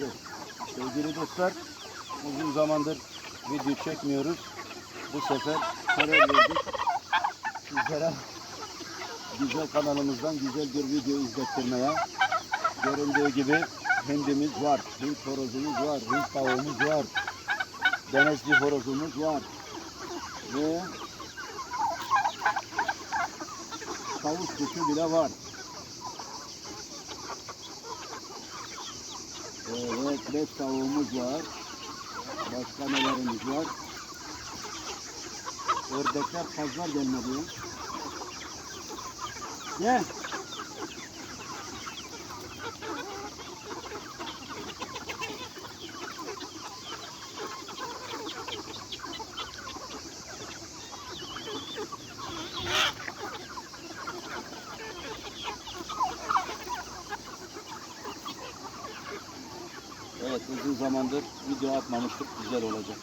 başladı. Sevgili dostlar, uzun zamandır video çekmiyoruz. Bu sefer karar verdik. Sizlere güzel kanalımızdan güzel bir video izlettirmeye. Göründüğü gibi hindimiz var, hint horozumuz var, hint tavuğumuz var, denizli horozumuz var ve tavuk kuşu bile var. Evet, beş tavuğumuz var. Başka nelerimiz var? Ördekler fazla gelmedi. Gel. Uzun zamandır video atmamıştık. Güzel olacak.